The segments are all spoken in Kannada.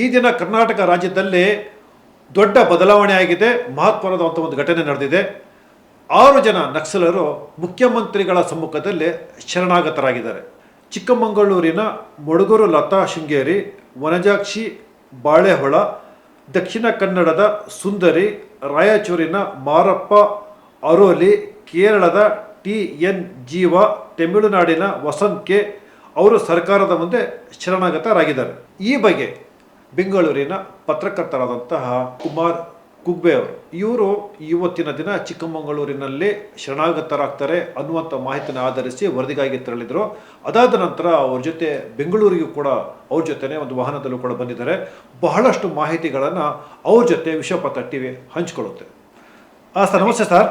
ಈ ದಿನ ಕರ್ನಾಟಕ ರಾಜ್ಯದಲ್ಲಿ ದೊಡ್ಡ ಬದಲಾವಣೆ ಆಗಿದೆ ಮಹತ್ವದಂಥ ಒಂದು ಘಟನೆ ನಡೆದಿದೆ. ಆರು ಜನ ನಕ್ಸಲರು ಮುಖ್ಯಮಂತ್ರಿಗಳ ಸಮ್ಮುಖದಲ್ಲಿ ಶರಣಾಗತರಾಗಿದ್ದಾರೆ. ಚಿಕ್ಕಮಗಳೂರಿನ ಮೊಡಗೂರು ಲತಾ ಶೃಂಗೇರಿ, ವನಜಾಕ್ಷಿ ಬಾಳೆಹೊಳ, ದಕ್ಷಿಣ ಕನ್ನಡದ ಸುಂದರಿ, ರಾಯಚೂರಿನ ಮಾರಪ್ಪ, ಅರೋಲಿ, ಕೇರಳದ ಟಿ ಎನ್ ಜೀವ, ತಮಿಳುನಾಡಿನ ವಸಂತ್ ಕೆ ಅವರು ಸರ್ಕಾರದ ಮುಂದೆ ಶರಣಾಗತರಾಗಿದ್ದಾರೆ. ಈ ಬಗ್ಗೆ ಬೆಂಗಳೂರಿನ ಪತ್ರಕರ್ತರಾದಂತಹ ಕುಮಾರ್ ಕುಗ್ಬೆ ಅವರು. ಇವರು ಇವತ್ತಿನ ದಿನ ಚಿಕ್ಕಮಗಳೂರಿನಲ್ಲಿ ಶರಣಾಗತರಾಗ್ತಾರೆ ಅನ್ನುವಂಥ ಮಾಹಿತಿನ ಆಧರಿಸಿ ವರದಿಗಾಗಿ ತೆರಳಿದರು. ಅದಾದ ನಂತರ ಅವ್ರ ಜೊತೆ ಬೆಂಗಳೂರಿಗೂ ಕೂಡ ಅವ್ರ ಜೊತೆನೇ ಒಂದು ವಾಹನದಲ್ಲೂ ಕೂಡ ಬಂದಿದ್ದಾರೆ. ಬಹಳಷ್ಟು ಮಾಹಿತಿಗಳನ್ನು ಅವ್ರ ಜೊತೆ ವಿಶ್ವಪಥ ಟಿ ವಿ ಹಂಚಿಕೊಳ್ಳುತ್ತೆ. ಹಾಂ ಸರ್ ನಮಸ್ತೆ ಸರ್.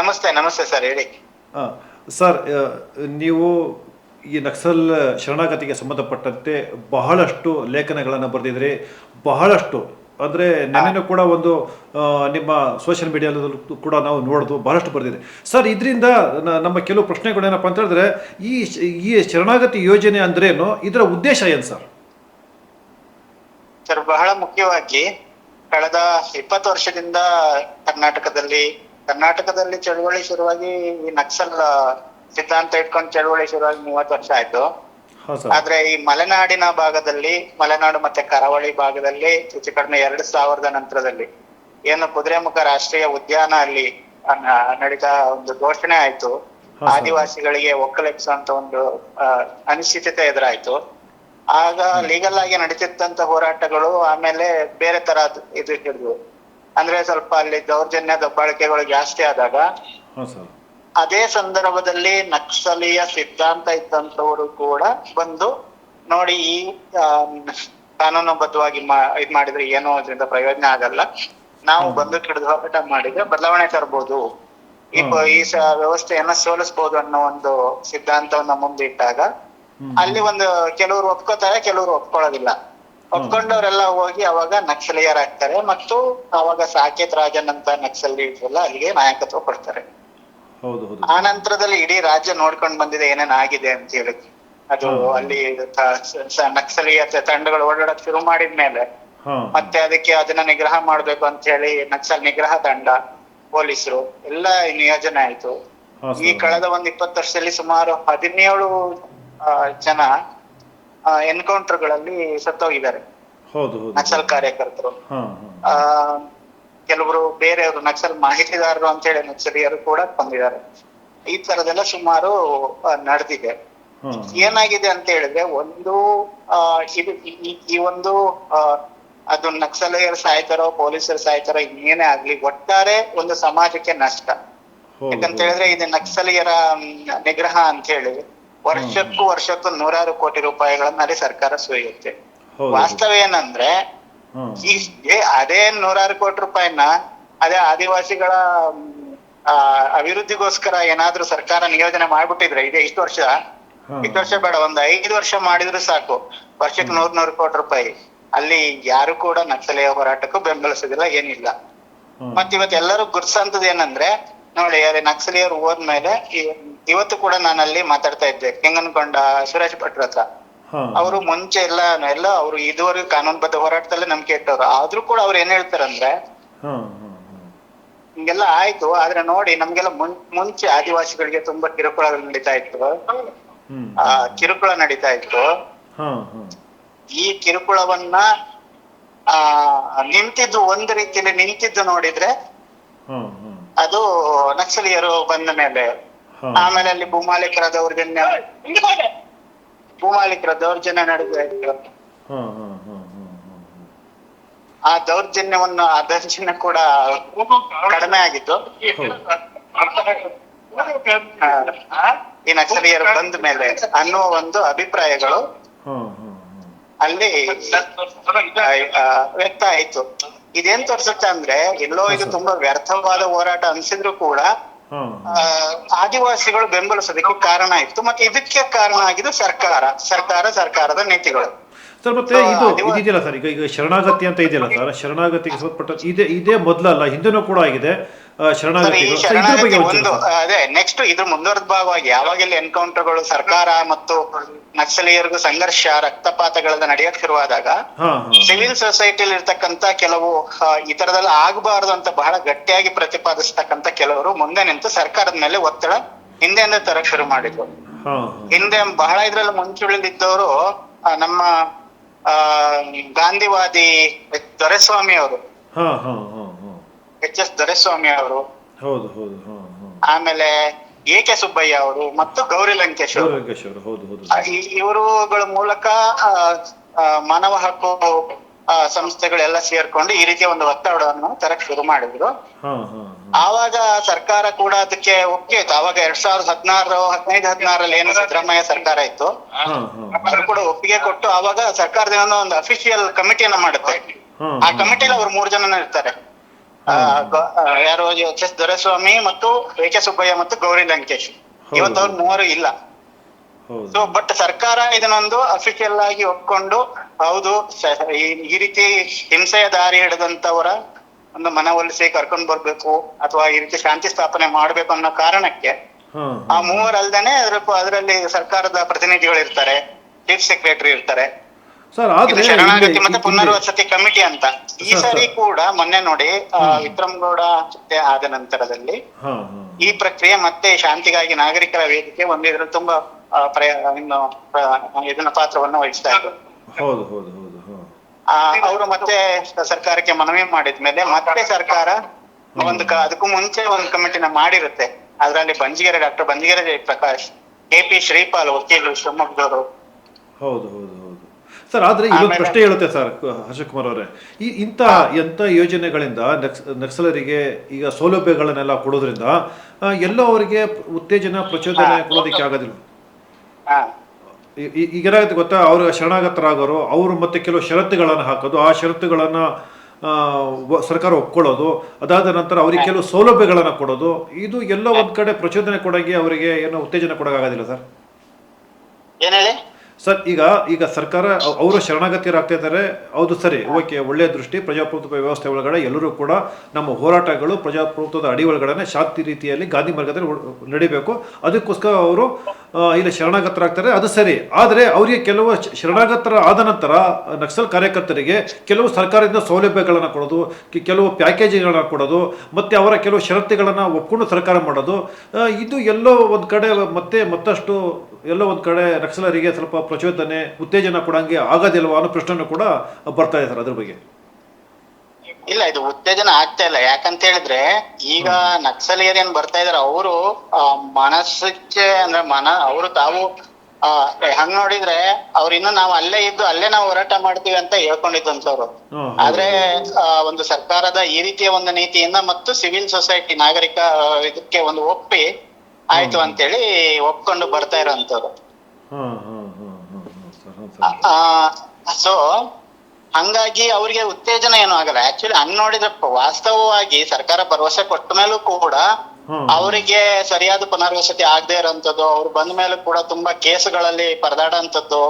ನಮಸ್ತೆ ನಮಸ್ತೆ ಸರ್ ಹೇಳಿ. ಹಾಂ ಸರ್ ನೀವು ಈ ನಕ್ಸಲ್ ಶರಣಾಗತಿಗೆ ಸಂಬಂಧಪಟ್ಟಂತೆ ಬಹಳಷ್ಟು ಲೇಖನಗಳನ್ನು ಬರೆದಿದ್ರಿ. ಬಹಳಷ್ಟು. ಅಂದರೆ ನಾನೇನು ಕೂಡ ಒಂದು ನಿಮ್ಮ ಸೋಷಿಯಲ್ ಮೀಡಿಯಾದಲ್ಲೂ ಕೂಡ ನಾವು ನೋಡೋದು ಬಹಳಷ್ಟು ಬರೆದಿದೆ. ಸರ್, ಇದರಿಂದ ನಮ್ಮ ಕೆಲವು ಪ್ರಶ್ನೆಗಳೇನಪ್ಪ ಅಂತ ಹೇಳಿದ್ರೆ, ಈ ಈ ಶರಣಾಗತಿ ಯೋಜನೆ ಅಂದ್ರೇನು? ಇದರ ಉದ್ದೇಶ ಏನು ಸರ್? ಸರ್, ಬಹಳ ಮುಖ್ಯವಾಗಿ ಕಳೆದ ಇಪ್ಪತ್ತು ವರ್ಷದಿಂದ ಕರ್ನಾಟಕದಲ್ಲಿ ಕರ್ನಾಟಕದಲ್ಲಿ ಚಳವಳಿ ಶುರುವಾಗಿ ಈ ನಕ್ಸಲ್ ಸಿದ್ಧಾಂತ ಇಟ್ಕೊಂಡು ಚಳುವಳಿ ಶುರುವಾಗಿ ಮೂವತ್ತು ವರ್ಷ ಆಯ್ತು. ಆದ್ರೆ ಈ ಮಲೆನಾಡಿನ ಭಾಗದಲ್ಲಿ ಮಲೆನಾಡು ಮತ್ತೆ ಕರಾವಳಿ ಭಾಗದಲ್ಲಿ ಹೆಚ್ಚು ಕಡಿಮೆ ಎರಡು ಸಾವಿರದ ನಂತರದಲ್ಲಿ ಏನು ಕುದುರೆಮುಖ ರಾಷ್ಟ್ರೀಯ ಉದ್ಯಾನ ಅಲ್ಲಿ ನಡೆದ ನಡೀತಾ ಒಂದು ಘೋಷಣೆ ಆಯ್ತು. ಆದಿವಾಸಿಗಳಿಗೆ ಒಕ್ಕಲೆಬ್ಸುವಂತ ಒಂದು ಅನಿಶ್ಚಿತತೆ ಎದುರಾಯ್ತು. ಆಗ ಲೀಗಲ್ ಆಗಿ ನಡೀತಿದ್ದಂತ ಹೋರಾಟಗಳು ಆಮೇಲೆ ಬೇರೆ ತರ ಇದು ಹಿಡಿದ್ವು. ಅಂದ್ರೆ ಸ್ವಲ್ಪ ಅಲ್ಲಿ ದೌರ್ಜನ್ಯ ದಬ್ಬಾಳಿಕೆಗಳು ಜಾಸ್ತಿ ಆದಾಗ ಅದೇ ಸಂದರ್ಭದಲ್ಲಿ ನಕ್ಸಲೀಯ ಸಿದ್ಧಾಂತ ಇದ್ದಂಥವರು ಕೂಡ ಬಂದು ನೋಡಿ ಈ ಕಾನೂನುಬದ್ಧವಾಗಿ ಇದ್ ಮಾಡಿದ್ರೆ ಏನೋ ಅದರಿಂದ ಪ್ರಯೋಜನ ಆಗಲ್ಲ. ನಾವು ಬಂದು ಹಿಡಿದು ಹೋರಾಟ ಮಾಡಿದ್ರೆ ಬದಲಾವಣೆ ತರಬಹುದು ಈ ವ್ಯವಸ್ಥೆಯನ್ನ ಸೋಲಿಸಬಹುದು ಅನ್ನೋ ಒಂದು ಸಿದ್ಧಾಂತವನ್ನ ಮುಂದಿಟ್ಟಾಗ. ಅಲ್ಲಿ ಒಂದು ಕೆಲವರು ಒಪ್ಕೋತಾರೆ ಕೆಲವರು ಒಪ್ಕೊಳ್ಳೋದಿಲ್ಲ. ಒಪ್ಕೊಂಡವರೆಲ್ಲ ಹೋಗಿ ಅವಾಗ ನಕ್ಸಲೀಯರಾಗ್ತಾರೆ ಮತ್ತು ಅವಾಗ ಸಾಕೇತ್ ರಾಜನ್ ಅಂತ ನಕ್ಸಲಿ ಎಲ್ಲ ಅಲ್ಲಿಗೆ ನಾಯಕತ್ವ ಕೊಡ್ತಾರೆ. ಆ ನಂತರದಲ್ಲಿ ಇಡೀ ರಾಜ್ಯ ನೋಡ್ಕೊಂಡು ಬಂದಿದೆ ಏನೇನ್ ಆಗಿದೆ ಅಂತ ಹೇಳಿ ಅದು. ಅಲ್ಲಿ ನಕ್ಸಲೀಯ ತಂಡಗಳು ಓಡಾಡಕ್ ಶುರು ಮಾಡಿದ್ಮೇಲೆ ಮೇಲೆ ಮತ್ತೆ ಅದಕ್ಕೆ ಅದನ್ನ ನಿಗ್ರಹ ಮಾಡ್ಬೇಕು ಅಂತ ಹೇಳಿ ನಕ್ಸಲ್ ನಿಗ್ರಹ ತಂಡ ಪೊಲೀಸರು ಎಲ್ಲ ನಿಯೋಜನೆ ಆಯ್ತು. ಈ ಕಳೆದ ಒಂದ್ ಇಪ್ಪತ್ತು ವರ್ಷದಲ್ಲಿ ಸುಮಾರು ಹದಿನೇಳು ಜನ ಎನ್ಕೌಂಟರ್ಗಳಲ್ಲಿ ಸತ್ತೋಗಿದ್ದಾರೆ. ನಕ್ಸಲ್ ಕಾರ್ಯಕರ್ತರು. ಆ ಕೆಲವರು ಬೇರೆಯವರು ನಕ್ಸಲ್ ಮಾಹಿತಿದಾರರು ಅಂತ ಹೇಳಿ ನಕ್ಸಲಿಯರು ಕೂಡ ಬಂದಿದ್ದಾರೆ. ಈ ತರದೆಲ್ಲ ಸುಮಾರು ನಡೆದಿದೆ. ಏನಾಗಿದೆ ಅಂತ ಹೇಳಿದ್ರೆ ಒಂದು ಇದು ಈ- ಒಂದು ಅದು ನಕ್ಸಲೀಯರು ಸಾಯ್ತಾರೋ ಪೊಲೀಸರು ಸಾಯ್ತಾರೋ ಇನ್ನೇನೇ ಆಗ್ಲಿ ಒಟ್ಟಾರೆ ಒಂದು ಸಮಾಜಕ್ಕೆ ನಷ್ಟ. ಯಾಕಂತ ಹೇಳಿದ್ರೆ ಇದು ನಕ್ಸಲೀಯರ ನಿಗ್ರಹ ಅಂತ ಹೇಳಿ ವರ್ಷಕ್ಕೂ ವರ್ಷಕ್ಕೂ ನೂರಾರು ಕೋಟಿ ರೂಪಾಯಿಗಳನ್ನ ಅಲ್ಲಿ ಸರ್ಕಾರ ಸುರಿಯುತ್ತೆ ವಾಸ್ತವ ಏನಂದ್ರೆ ಈ ಅದೇ ನೂರಾರು ಕೋಟಿ ರೂಪಾಯಿನ ಅದೇ ಆದಿವಾಸಿಗಳ ಆ, ಅಭಿವೃದ್ಧಿಗೋಸ್ಕರ ಏನಾದ್ರೂ ಸರ್ಕಾರ ನಿಯೋಜನೆ ಮಾಡ್ಬಿಟ್ಟಿದ್ರೆ ಇದೆ ಇಷ್ಟು ವರ್ಷ. ಇಷ್ಟು ವರ್ಷ ಬೇಡ ಒಂದ್ ಐದು ವರ್ಷ ಮಾಡಿದ್ರು ಸಾಕು. ವರ್ಷಕ್ಕೆ ನೂರ್ ನೂರು ಕೋಟಿ ರೂಪಾಯಿ. ಅಲ್ಲಿ ಯಾರು ಕೂಡ ನಕ್ಸಲೀಯ ಹೋರಾಟಕ್ಕೂ ಬೆಂಬಲಿಸೋದಿಲ್ಲ ಏನಿಲ್ಲ. ಮತ್ತೆ ಮತ್ ಇವತ್ತು ಎಲ್ಲರೂ ಗುರ್ಸಂತದ್ ಏನಂದ್ರೆ ನೋಡಿ ಅದೇ ನಕ್ಸಲೀಯರು ಹೋದ್ಮೇಲೆ ಇವತ್ತು ಕೂಡ ನಾನು ಅಲ್ಲಿ ಮಾತಾಡ್ತಾ ಇದ್ದೆ. ಕೆಂಗನಕೊಂಡ ಸುರೇಶ್ ಭಟ್ರ ಹತ್ರ. ಅವರು ಮುಂಚೆ ಎಲ್ಲ ಎಲ್ಲ ಅವರು ಇದುವರೆಗೂ ಕಾನೂನುಬದ್ಧ ಹೋರಾಟದಲ್ಲೇ ನಂಬಿಕೆ ಇಟ್ಟವ್ರು. ಆದ್ರೂ ಕೂಡ ಅವ್ರು ಏನ್ ಹೇಳ್ತಾರಂದ್ರೆ ಹಿಂಗೆಲ್ಲ ಆಯ್ತು ಆದ್ರೆ ನೋಡಿ ನಮ್ಗೆಲ್ಲ ಮುಂಚೆ ಆದಿವಾಸಿಗಳಿಗೆ ತುಂಬಾ ಕಿರುಕುಳ ನಡೀತಾ ಇತ್ತು. ಆ ಕಿರುಕುಳ ನಡೀತಾ ಇತ್ತು. ಈ ಕಿರುಕುಳವನ್ನ ಆ ನಿಂತಿದ್ದು ಒಂದು ರೀತಿಯಲ್ಲಿ ನಿಂತಿದ್ದು ನೋಡಿದ್ರೆ ಅದು ನಕ್ಸಲೀಯರು ಬಂದ ಮೇಲೆ. ಆಮೇಲೆ ಅಲ್ಲಿ ಭೂಮಾಲೀಕರ ದೌರ್ಜನ್ಯ ಭೂಮಾಲೀಕರ ದೌರ್ಜನ್ಯ ಹಾಂ ಆ ದೌರ್ಜನ್ಯವನ್ನು ಆ ದೌರ್ಜನ್ಯ ಕೂಡ ಕಡಿಮೆ ಆಗಿತ್ತು ಈ ನಕ್ಸಲೀಯರು ಬಂದ ಮೇಲೆ ಅನ್ನುವ ಒಂದು ಅಭಿಪ್ರಾಯಗಳು ಅಲ್ಲಿ ವ್ಯಕ್ತ ಆಯ್ತು. ಇದೇನ್ ತೋರ್ಸುತ್ತೆ ಅಂದ್ರೆ ಎಲ್ಲೋ ಇದು ತುಂಬಾ ವ್ಯರ್ಥವಾದ ಹೋರಾಟ ಅನ್ಸಿದ್ರು ಕೂಡ ಆದಿವಾಸಿಗಳು ಬೆಂಬಲಿಸೋದಕ್ಕೆ ಕಾರಣ ಇತ್ತು ಮತ್ತೆ ಇದಕ್ಕೆ ಕಾರಣ ಆಗಿದ್ದು ಸರ್ಕಾರ ಸರ್ಕಾರ ಸರ್ಕಾರದ ನೀತಿಗಳು. ಸರ್ ಮತ್ತೆ ಇದು ಇದೆಯಲ್ಲ ಇದಿದೆಯಲ್ಲ ಸರ್ ಈಗ ಈಗ ಶರಣಾಗತಿ ಅಂತ ಇದೆಯಲ್ಲ ಸರ್ ಶರಣಾಗತಿಗೆ ಸಂಬಂಧಪಟ್ಟ ಇದೆ ಇದೇ ಮೊದಲಲ್ಲ ಹಿಂದೆನೂ ಕೂಡ ಆಗಿದೆ. ಶರಣಾಗತಿಗಳು ಒಂದು ಅದೇ ನೆಕ್ಸ್ಟ್ ಇದ್ರ ಮುಂದುವರೆದ ಭಾಗವಾಗಿ ಯಾವಾಗೆಲ್ಲ ಎನ್ಕೌಂಟರ್ಗಳು ಸರ್ಕಾರ ಮತ್ತು ನಕ್ಸಲೀಯರಿಗೂ ಸಂಘರ್ಷ ರಕ್ತಪಾತಗಳೆಲ್ಲ ನಡೆಯಕ್ ಶುರುವಾದಾಗ ಸಿವಿಲ್ ಸೊಸೈಟಿಲಿ ಇರ್ತಕ್ಕಂತ ಕೆಲವು ಈ ತರದೆಲ್ಲ ಆಗಬಾರದು ಅಂತ ಬಹಳ ಗಟ್ಟಿಯಾಗಿ ಪ್ರತಿಪಾದಿಸ್ತಕ್ಕಂತ ಕೆಲವರು ಮುಂದೆ ನಿಂತು ಸರ್ಕಾರದ ಮೇಲೆ ಒತ್ತಡ ಹಿಂದೆಯಿಂದ ತರಕ್ ಶುರು ಮಾಡಿದ್ರು. ಹಿಂದೆ ಬಹಳ ಇದ್ರಲ್ಲಿ ಮುಂಚೂಳಿದ್ದವರು ನಮ್ಮ ಗಾಂಧಿವಾದಿ ದೊರೆಸ್ವಾಮಿ ಅವರು ಎಚ್ ಎಸ್ ದೊರೆಸ್ವಾಮಿ ಅವರು. ಹೌದು ಹೌದು ಆಮೇಲೆ ಎ ಕೆ ಸುಬ್ಬಯ್ಯ ಅವರು ಮತ್ತು ಗೌರಿ ಲಂಕೇಶ್ ಇವರುಗಳ ಮೂಲಕ ಮಾನವ ಹಕ್ಕು ಸಂಸ್ಥೆಗಳೆಲ್ಲ ಸೇರ್ಕೊಂಡು ಈ ರೀತಿಯ ಒಂದು ಒತ್ತಡವನ್ನು ತರಕ್ ಶುರು ಮಾಡಿದ್ರು. ಆವಾಗ ಸರ್ಕಾರ ಕೂಡ ಅದಕ್ಕೆ ಒಪ್ಪಿಗೆ ಇತ್ತು ಆವಾಗ ಎರಡ್ ಸಾವಿರದ ಹದಿನಾರು ಹದಿನೈದು ಹದಿನಾರಲ್ಲಿ ಏನು ಸಿದ್ದರಾಮಯ್ಯ ಸರ್ಕಾರ ಇತ್ತು. ಅವರು ಕೂಡ ಒಪ್ಪಿಗೆ ಕೊಟ್ಟು ಆವಾಗ ಸರ್ಕಾರದಿಂದ ಒಂದು ಅಫಿಷಿಯಲ್ ಕಮಿಟಿಯನ್ನ ಮಾಡುತ್ತೆ. ಆ ಕಮಿಟಿಯಲ್ಲಿ ಅವ್ರು ಮೂರ್ ಜನ ಇರ್ತಾರೆ. ಯಾರು ಎಚ್ ಎಸ್ ದೊರೆಸ್ವಾಮಿ ಮತ್ತು ರೇಖಾ ಕೆ ಸುಬ್ಬಯ್ಯ ಮತ್ತು ಗೌರಿ ಲಂಕೇಶ್. ಇವತ್ತು ಅವ್ರು ಮೂವರು ಇಲ್ಲ. ಸೊ ಬಟ್ ಸರ್ಕಾರ ಇದನ್ನೊಂದು ಅಫಿಷಿಯಲ್ ಆಗಿ ಒಪ್ಕೊಂಡು ಹೌದು ಈ- ರೀತಿ ಹಿಂಸೆಯ ದಾರಿ ಹಿಡಿದಂತವರ ಒಂದು ಮನವೊಲಿಸಿ ಕರ್ಕೊಂಡ್ ಬರ್ಬೇಕು ಅಥವಾ ಈ ರೀತಿ ಶಾಂತಿ ಸ್ಥಾಪನೆ ಮಾಡ್ಬೇಕು ಅನ್ನೋ ಕಾರಣಕ್ಕೆ ಆ ಮೂವರಲ್ದೇನೆ ಅದ್ರ ಅದರಲ್ಲಿ ಸರ್ಕಾರದ ಪ್ರತಿನಿಧಿಗಳು ಇರ್ತಾರೆ ಚೀಫ್ ಸೆಕ್ರೆಟರಿ ಇರ್ತಾರೆ. ಸರ್ ಇದು ಆದ್ರೆ ಶರಣಾಗತಿ ಮತ್ತೆ ಪುನರ್ವಸತಿ ಕಮಿಟಿ ಅಂತ. ಈ ಸಾರಿ ಕೂಡ ಮೊನ್ನೆ ನೋಡಿ ವಿಕ್ರಮ್ ಗೌಡ ಹತ್ಯೆ ಆದ ನಂತರದಲ್ಲಿ ಈ ಪ್ರಕ್ರಿಯೆ ಮತ್ತೆ ಶಾಂತಿಗಾಗಿ ನಾಗರಿಕರ ವೇದಿಕೆ ಒಂದು ತುಂಬಾ ಪ್ರಯ ಇನ್ನು ಇದನ್ನ ಪಾತ್ರವನ್ನು ವಹಿಸ್ತಾ ಇದ್ರು. ಹೌದು ಹೌದು ಹೌದು ಹಾ. ಅವರು ಮತ್ತೆ ಸರ್ಕಾರಕ್ಕೆ ಮನವಿ ಮಾಡಿದ್ಮೇಲೆ ಮತ್ತೆ ಸರ್ಕಾರ ಒಂದು ಅದಕ್ಕೂ ಮುಂಚೆ ಒಂದು ಕಮಿಟಿನ ಮಾಡಿರುತ್ತೆ. ಅದರಲ್ಲಿ Banjigere doctor Banjigere Jayaprakash K P Shripal ವಕೀಲರು ಶಿವಮೊಗ್ಗದವರು. ಹೌದು ಹೌದು ಸರ್ ಆದ್ರೆ ಈಗ ಪ್ರಶ್ನೆ ಹೇಳುತ್ತೆ ಸರ್ ಹರ್ಷಕುಮಾರ್ ಅವರೇ. ಈ ಇಂತಹ ಎಂಥ ಯೋಜನೆಗಳಿಂದ ನಕ್ಸ್ ನಕ್ಸಲರಿಗೆ ಈಗ ಸೌಲಭ್ಯಗಳನ್ನೆಲ್ಲ ಕೊಡೋದ್ರಿಂದ ಆ, ಎಲ್ಲೋ ಅವರಿಗೆ ಉತ್ತೇಜನ ಪ್ರಚೋದನೆ. ಕೊಡೋದಕ್ಕೆ ಆಗೋದಿಲ್ಲ. ಹಾ. ಈ- ಈ- ಈಗ ಏನಾಗುತ್ತೆ ಗೊತ್ತಾ ಅವರು ಶರಣಾಗತರಾಗೋರು ಅವರು ಮತ್ತೆ ಕೆಲವು ಷರತ್ತುಗಳನ್ನು ಹಾಕೋದು ಆ ಷರತ್ತುಗಳನ್ನು ಆ, ವ- ಸರ್ಕಾರ ಒಪ್ಕೊಳ್ಳೋದು ಅದಾದ ನಂತರ ಅವರಿಗೆ ಕೆಲವು ಸೌಲಭ್ಯಗಳನ್ನು ಕೊಡೋದು ಇದು ಎಲ್ಲೋ ಒಂದ್ ಕಡೆ ಪ್ರಚೋದನೆ ಕೊಡೋಕೆ ಅವರಿಗೆ ಏನೋ ಉತ್ತೇಜನ ಕೊಡೋಕ್ಕಾಗೋದಿಲ್ಲ ಸರ್? ಏನ್ ಹೇಳಿ? ಸರ್, ಈಗ ಈಗ ಸರ್ಕಾರ ಅವ್- ಅವರು ಶರಣಾಗತಿಯರಾಗ್ತಾ ಇದ್ದಾರೆ. ಹೌದು ಸರಿ ಓಕೆ ಒಳ್ಳೆಯ ದೃಷ್ಟಿ, ಪ್ರಜಾಪ್ರಭುತ್ವ ವ್ಯವಸ್ಥೆ ಒಳಗಡೆ ಎಲ್ಲರೂ ಕೂಡ ನಮ್ಮ ಹೋರಾಟಗಳು, ಪ್ರಜಾಪ್ರಭುತ್ವದ ಅಡಿ ಒಳಗಡೆ ಶಾಂತಿ ರೀತಿಯಲ್ಲಿ ಗಾಂಧಿ ಮಾರ್ಗದಲ್ಲಿ ನಡೀಬೇಕು. ಅದಕ್ಕೋಸ್ಕರ ಅವರು ಇಲ್ಲಿ ಶರಣಾಗತರಾಗ್ತಾರೆ. ಅದು ಸರಿ. ಆದರೆ ಅವರಿಗೆ ಕೆಲವು ಶರಣಾಗತರ ಆದ ನಂತರ, ನಕ್ಸಲ್ ಕಾರ್ಯಕರ್ತರಿಗೆ ಕೆಲವು ಸರ್ಕಾರದಿಂದ ಸೌಲಭ್ಯಗಳನ್ನು ಕೊಡೋದು ಕೆಲವು ಪ್ಯಾಕೇಜ್ಗಳನ್ನು ಕೊಡೋದು, ಮತ್ತು ಅವರ ಕೆಲವು ಷರತ್ತುಗಳನ್ನು ಒಪ್ಕೊಂಡು ಸರ್ಕಾರ ಮಾಡೋದು ಇದು ಎಲ್ಲೋ ಒಂದು ಕಡೆ ಮತ್ತೆ ಮತ್ತಷ್ಟು ಎಲ್ಲೋ ಒಂದು ಕಡೆ ನಕ್ಸಲರಿಗೆ ಸ್ವಲ್ಪ ಪ್ರಚೋದನೆ ಉತ್ತೇಜನ ಕೊಡಂಗೆ ಆಗೋದಿಲ್ವಾ ಅನ್ನೋ ಪ್ರಶ್ನೆ ಕೂಡ ಬರ್ತಾ ಇದೆ ಸರ್ ಅದ್ರ ಬಗ್ಗೆ. ಇಲ್ಲ ಇದು ಉತ್ತೇಜನ ಆಗ್ತಾ ಇಲ್ಲ. ಯಾಕಂತ ಹೇಳಿದ್ರೆ ಈಗ ನಕ್ಸಲೀಯರು ಏನ್ ಬರ್ತಾ ಇದಾರೆ ಅವರು ಮನಸ್ಸಕ್ಕೆ ಅಂದ್ರೆ ಮನ ಅವರು ತಾವು ಹಂಗ್ ನೋಡಿದ್ರೆ ಅವ್ರು ಇನ್ನು ನಾವು ಅಲ್ಲೇ ಇದ್ದು ಅಲ್ಲೇ ನಾವು ಹೋರಾಟ ಮಾಡ್ತೀವಿ ಅಂತ ಹೇಳ್ಕೊಂಡಿದ್ದಂತವ್ರು. ಆದ್ರೆ ಒಂದು ಸರ್ಕಾರದ ಈ ರೀತಿಯ ಒಂದು ನೀತಿಯಿಂದ ಮತ್ತು ಸಿವಿಲ್ ಸೊಸೈಟಿ ನಾಗರಿಕ ಇದಕ್ಕೆ ಒಂದು ಒಪ್ಪಿ ಆಯ್ತು ಅಂತೇಳಿ ಒಪ್ಕೊಂಡು ಬರ್ತಾ ಇರೋಂಥವ್ರು. ಆ ಸೊ ಹಂಗಾಗಿ ಅವ್ರಿಗೆ ಉತ್ತೇಜನ ಏನು ಆಗಲ್ಲ. ಆಕ್ಚುಲಿ ಹಂಗ್ ನೋಡಿದ್ರೆ ವಾಸ್ತವವಾಗಿ ಸರ್ಕಾರ ಭರವಸೆ ಕೊಟ್ಟ ಮೇಲೂ ಕೂಡ. ಅವರಿಗೆ ಸರಿಯಾದ ಪುನರ್ವಸತಿ ಆಗದೆ ಇರೋಂಥದ್ದು ಅವ್ರು ಬಂದ ಮೇಲೂ ಕೂಡ ತುಂಬಾ ಕೇಸುಗಳಲ್ಲಿ ಪರದಾಡಂಥದ್ದು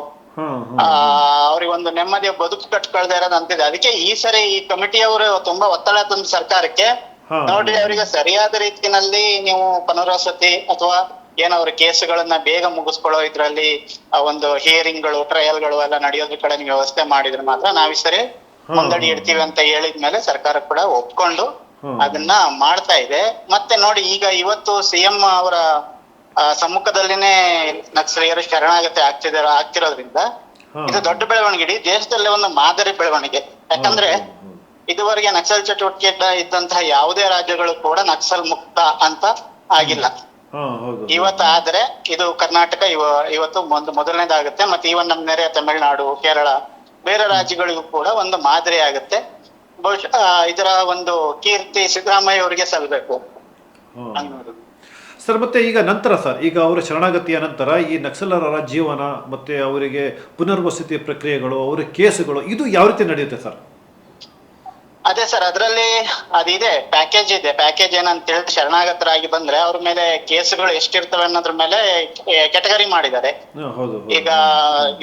ಅವ್ರಿಗೆ ಒಂದು ನೆಮ್ಮದಿಯ ಬದುಕು ಕಟ್ಕೊಳ್ದೆ ಇರೋದು ಅಂತಿದೆ. ಅದಕ್ಕೆ ಈ ಸರಿ ಈ ಕಮಿಟಿಯವರು ತುಂಬಾ ಒತ್ತಡ ತಂದು ಸರ್ಕಾರಕ್ಕೆ. ನೋಡಿ ಅವರಿಗೆ ಸರಿಯಾದ ರೀತಿನಲ್ಲಿ ನೀವು ಪುನರ್ವಸತಿ ಅಥವಾ ಏನ್ ಅವ್ರ ಕೇಸುಗಳನ್ನ ಬೇಗ ಮುಗಿಸ್ಕೊಳ್ಳೋ ಇದ್ರಲ್ಲಿ ಆ ಒಂದು ಹಿಯರಿಂಗ್ಗಳು ಟ್ರಯಲ್ಗಳು ಎಲ್ಲ ನಡೆಯೋದ್ರ ಕಡೆ ನೀವು ವ್ಯವಸ್ಥೆ ಮಾಡಿದ್ರೆ ಮಾತ್ರ ನಾವ್ ಈ ಸರಿ ಮುಂದಡಿ ಇಡ್ತೀವಿ ಅಂತ ಹೇಳಿದ್ಮೇಲೆ ಸರ್ಕಾರ ಕೂಡ ಒಪ್ಕೊಂಡು ಅದನ್ನ ಮಾಡ್ತಾ ಇದೆ. ಮತ್ತೆ ನೋಡಿ ಈಗ ಇವತ್ತು ಸಿಎಂ ಅವರ ಸಮ್ಮುಖದಲ್ಲಿನೇ ನಕ್ಸಲೀಯರು ಶರಣಾಗತಿ ಆಗ್ತಿದಾರ ಆಗ್ತಿರೋದ್ರಿಂದ. ಇದು ದೊಡ್ಡ ಬೆಳವಣಿಗೆ ಇಡೀ ದೇಶದಲ್ಲೇ ಒಂದು ಮಾದರಿ ಬೆಳವಣಿಗೆ. ಯಾಕಂದ್ರೆ. ಇದುವರೆಗೆ ನಕ್ಸಲ್ ಚಟುವಟಿಕೆ ಇದ್ದಂತಹ ಯಾವುದೇ ರಾಜ್ಯಗಳು ಕೂಡ ನಕ್ಸಲ್ ಮುಕ್ತ ಅಂತ ಆಗಿಲ್ಲ. ಇವತ್ತು ಆದ್ರೆ ಇದು ಕರ್ನಾಟಕ ಇವ ಇವತ್ತು ಒಂದು ಮೊದಲನೇದಾಗುತ್ತೆ ಮತ್ತೆ ಈವನ್ ನಮ್ಮ ನೆರೆ ತಮಿಳುನಾಡು ಕೇರಳ ಬೇರೆ ರಾಜ್ಯಗಳಿಗೂ ಕೂಡ ಒಂದು ಮಾದರಿ ಆಗುತ್ತೆ. ಬಹುಶಃ ಇದರ ಒಂದು ಕೀರ್ತಿ ಸಿದ್ದರಾಮಯ್ಯ ಅವರಿಗೆ ಸಲ್ಲಬೇಕು. ಅನ್ನೋದು. ಸರ್ ಮತ್ತೆ ಈಗ ನಂತರ ಸರ್ ಈಗ ಅವರ ಶರಣಾಗತಿಯ ನಂತರ ಈ ನಕ್ಸಲರ ಜೀವನ ಮತ್ತೆ ಅವರಿಗೆ ಪುನರ್ವಸತಿ ಪ್ರಕ್ರಿಯೆಗಳು ಅವರ ಕೇಸುಗಳು ಇದು ಯಾವ ರೀತಿ ನಡೆಯುತ್ತೆ ಸರ್? ಅದೇ ಸರ್ ಅದರಲ್ಲಿ ಅದಿದೆ ಪ್ಯಾಕೇಜ್ ಇದೆ. ಪ್ಯಾಕೇಜ್ ಏನಂತ ಹೇಳಿದ್ರೆ ಶರಣಾಗತರಾಗಿ ಬಂದ್ರೆ ಅವ್ರ ಮೇಲೆ ಕೇಸ್ಗಳು ಎಷ್ಟಿರ್ತವೆ ಅನ್ನೋದ್ರ ಮೇಲೆ ಕೆಟಗರಿ ಮಾಡಿದ್ದಾರೆ. ಈಗ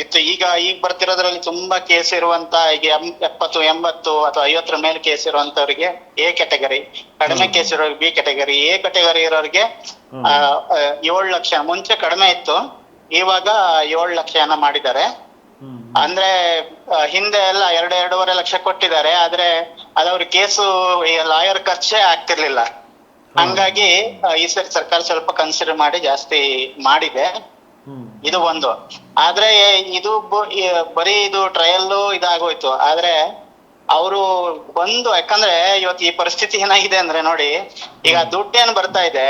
ಇತ್ತು ಈಗ ಈಗ ಬರ್ತಿರೋದ್ರಲ್ಲಿ ತುಂಬಾ ಕೇಸ್ ಇರುವಂತ ಈಗ ಎಪ್ಪತ್ತು ಎಂಬತ್ತು ಅಥವಾ ಐವತ್ತರ ಮೇಲೆ ಕೇಸ್ ಇರುವಂತವ್ರಿಗೆ ಎ ಕೆಟಗರಿ ಕಡಿಮೆ ಕೇಸ್ ಇರೋರಿಗೆ ಬಿ ಕೆಟಗರಿ ಎ ಕೆಟಗರಿ ಇರೋರಿಗೆ ಏಳು ಲಕ್ಷ. ಮುಂಚೆ ಕಡಿಮೆ ಇತ್ತು. ಇವಾಗ ಏಳು ಲಕ್ಷನ ಮಾಡಿದ್ದಾರೆ. ಅಂದ್ರೆ ಹಿಂದೆ ಎಲ್ಲ ಎರಡು ಎರಡೂವರೆ ಲಕ್ಷ ಕೊಟ್ಟಿದ್ದಾರೆ. ಆದ್ರೆ ಅದವ್ರ ಕೇಸು ಲಾಯರ್ ಖರ್ಚೇ ಆಗ್ತಿರ್ಲಿಲ್ಲ. ಹಂಗಾಗಿ ಈ ಸರಿ ಸರ್ಕಾರ ಸ್ವಲ್ಪ ಕನ್ಸಿಡರ್ ಮಾಡಿ ಜಾಸ್ತಿ ಮಾಡಿದೆ. ಇದು ಒಂದು. ಆದ್ರೆ ಇದು ಬರೀ ಇದು ಟ್ರಯಲ್ ಇದಾಗೋಯ್ತು. ಆದ್ರೆ ಅವರು ಬಂದು ಯಾಕಂದ್ರೆ ಇವತ್ತು ಈ ಪರಿಸ್ಥಿತಿ ಏನಾಗಿದೆ ಅಂದ್ರೆ ನೋಡಿ ಈಗ ದುಡ್ಡೇನ್ ಬರ್ತಾ ಇದೆ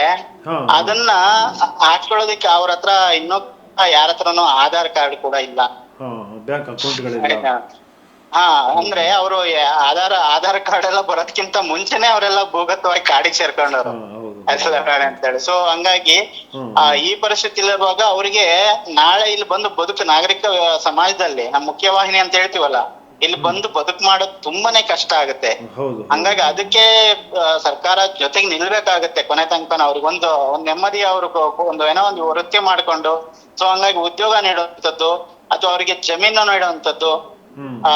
ಅದನ್ನ ಹಾಕೊಳ್ಳೋದಕ್ಕೆ ಅವ್ರ ಹತ್ರ ಇನ್ನೊಬ್ಬ ಯಾರ ಹತ್ರನೂ ಆಧಾರ್ ಕಾರ್ಡ್ ಕೂಡ ಇಲ್ಲ. ಹಾ ಅಂದ್ರೆ ಅವರು ಆಧಾರ ಆಧಾರ್ ಕಾರ್ಡ್ ಎಲ್ಲ ಬರೋದ್ಕಿಂತ ಮುಂಚೆನೆ ಅವರೆಲ್ಲ ಭೂಗತವಾಗಿ ಕಾಡಿಗೆ ಸೇರ್ಕೊಂಡವ್ರು. ಅಂತೇಳಿ. ಸೊ ಹಂಗಾಗಿ. ಆ, ಈ ಪರಿಸ್ಥಿತಿಲಿರುವಾಗ ಅವರಿಗೆ ನಾಳೆ ಇಲ್ಲಿ ಬಂದು ಬದುಕು ನಾಗರಿಕ ಸಮಾಜದಲ್ಲಿ ನಮ್ಮ ಮುಖ್ಯವಾಹಿನಿ ಅಂತ ಹೇಳ್ತೀವಲ್ಲ ಇಲ್ಲಿ ಬಂದು ಬದುಕು ಮಾಡೋದು ತುಂಬಾನೇ ಕಷ್ಟ ಆಗುತ್ತೆ. ಹೌದು ಹಂಗಾಗಿ ಅದಕ್ಕೆ ಆ, ಸರ್ಕಾರ ಜೊತೆಗೆ ನಿಲ್ಬೇಕಾಗತ್ತೆ ಕೊನೆ ತನಕ ಅವ್ರಿಗೊಂದು ಒಂದ್ ನೆಮ್ಮದಿ ಅವ್ರು ಒಂದು ಏನೋ ಒಂದು ವೃತ್ತಿ ಮಾಡ್ಕೊಂಡು ಸೊ ಹಂಗಾಗಿ ಉದ್ಯೋಗ ನೀಡುವಂಥದ್ದು ಅಥವಾ ಅವರಿಗೆ ಜಮೀನು ನೀಡುವಂಥದ್ದು ಆ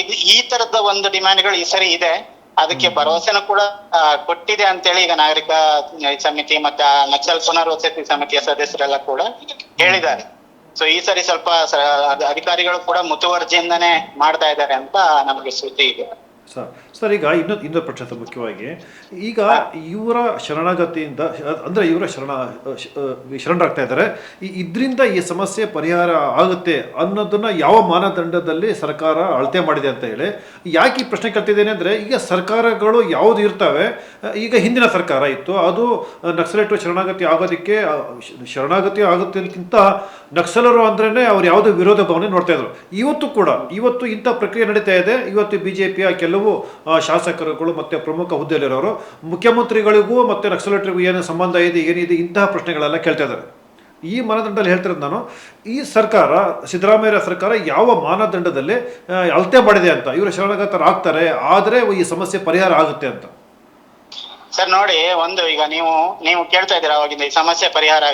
ಇದು ಈ ತರದ ಒಂದು ಡಿಮ್ಯಾಂಡ್ಗಳು ಈ ಸರಿ ಇದೆ. ಅದಕ್ಕೆ ಭರವಸೆನೂ ಕೂಡ ಕೊಟ್ಟಿದೆ ಅಂತೇಳಿ ಈಗ ನಾಗರಿಕ ಸಮಿತಿ ಮತ್ತೆ ನಕ್ಸಲ್ ಪುನರ್ವಸತಿ ಸಮಿತಿಯ ಸದಸ್ಯರೆಲ್ಲ ಕೂಡ ಹೇಳಿದ್ದಾರೆ. ಸೊ ಈ ಸರಿ ಸ್ವಲ್ಪ ಅಧಿಕಾರಿಗಳು ಕೂಡ ಮುತುವರ್ಜಿಯಿಂದಾನೇ ಮಾಡ್ತಾ ಇದ್ದಾರೆ ಅಂತ ನಮಗೆ ಸುದ್ದಿ ಇದೆ. ಸರ್, ಈಗ ಇನ್ನೊಂದು ಇನ್ನೊಂದು ಪ್ರಶ್ನೆ ಮುಖ್ಯವಾಗಿ. ಈಗ ಇವರ ಶರಣಾಗತಿಯಿಂದ ಅಂದರೆ ಇವರ ಶರಣ ಶರಣರಾಗ್ತಾ ಇದ್ದಾರೆ. ಇದರಿಂದ ಈ ಸಮಸ್ಯೆ ಪರಿಹಾರ ಆಗುತ್ತೆ ಅನ್ನೋದನ್ನ ಯಾವ ಮಾನದಂಡದಲ್ಲಿ ಸರ್ಕಾರ ಅಳತೆ ಮಾಡಿದೆ ಅಂತ ಹೇಳಿ, ಯಾಕೆ ಈ ಪ್ರಶ್ನೆ ಕೇಳ್ತಿದ್ದೇನೆ ಅಂದರೆ, ಈಗ ಸರ್ಕಾರಗಳು ಯಾವುದು ಇರ್ತವೆ ಈಗ ಹಿಂದಿನ ಸರ್ಕಾರ ಇತ್ತು, ಅದು ನಕ್ಸಲೇಟು ಶರಣಾಗತಿ ಆಗೋದಕ್ಕೆ ಶರಣಾಗತಿ ಆಗೋದಕ್ಕಿಂತ ನಕ್ಸಲರು ಅಂದ್ರೇ ಅವ್ರು ಯಾವುದೋ ವಿರೋಧ ಭಾವನೆ ನೋಡ್ತಾ ಇದ್ರು. ಇವತ್ತು ಕೂಡ, ಇವತ್ತು ಇಂಥ ಪ್ರಕ್ರಿಯೆ ನಡೀತಾ ಇದೆ, ಇವತ್ತು ಬಿ ಜೆ ಕೆಲವು ಆ, ಶಾಸಕರುಗಳು ಮತ್ತು ಪ್ರಮುಖ ಹುದ್ದೆಯಲ್ಲಿರೋರು ಮುಖ್ಯಮಂತ್ರಿಗಳಿಗೂ ಮತ್ತು ನಕ್ಸಲೇಟರಿಗೂ ಏನು ಸಂಬಂಧ ಇದೆ ಏನಿದೆ ಇಂತಹ ಪ್ರಶ್ನೆಗಳೆಲ್ಲ ಕೇಳ್ತಾ ಇದ್ದಾರೆ. ಈ ಮಾನದಂಡದಲ್ಲಿ ಹೇಳ್ತಿರೋದು ನಾನು ಈ ಸರ್ಕಾರ ಸಿದ್ದರಾಮಯ್ಯ ಸರ್ಕಾರ ಯಾವ ಮಾನದಂಡದಲ್ಲಿ ಅಳತೆ ಮಾಡಿದೆ ಅಂತ ಇವರು ಶರಣಾಗತರಾಗ್ತಾರೆ ಆದರೆ ಈ ಸಮಸ್ಯೆ ಪರಿಹಾರ ಆಗುತ್ತೆ ಅಂತ. ಸರ್ ನೋಡಿ ಒಂದು ಈಗ ನೀವು ನೀವು ಕೇಳ್ತಾ ಇದ್ದೀರಾ ಅವಾಗಿಂದ ಈ ಸಮಸ್ಯೆ ಪರಿಹಾರ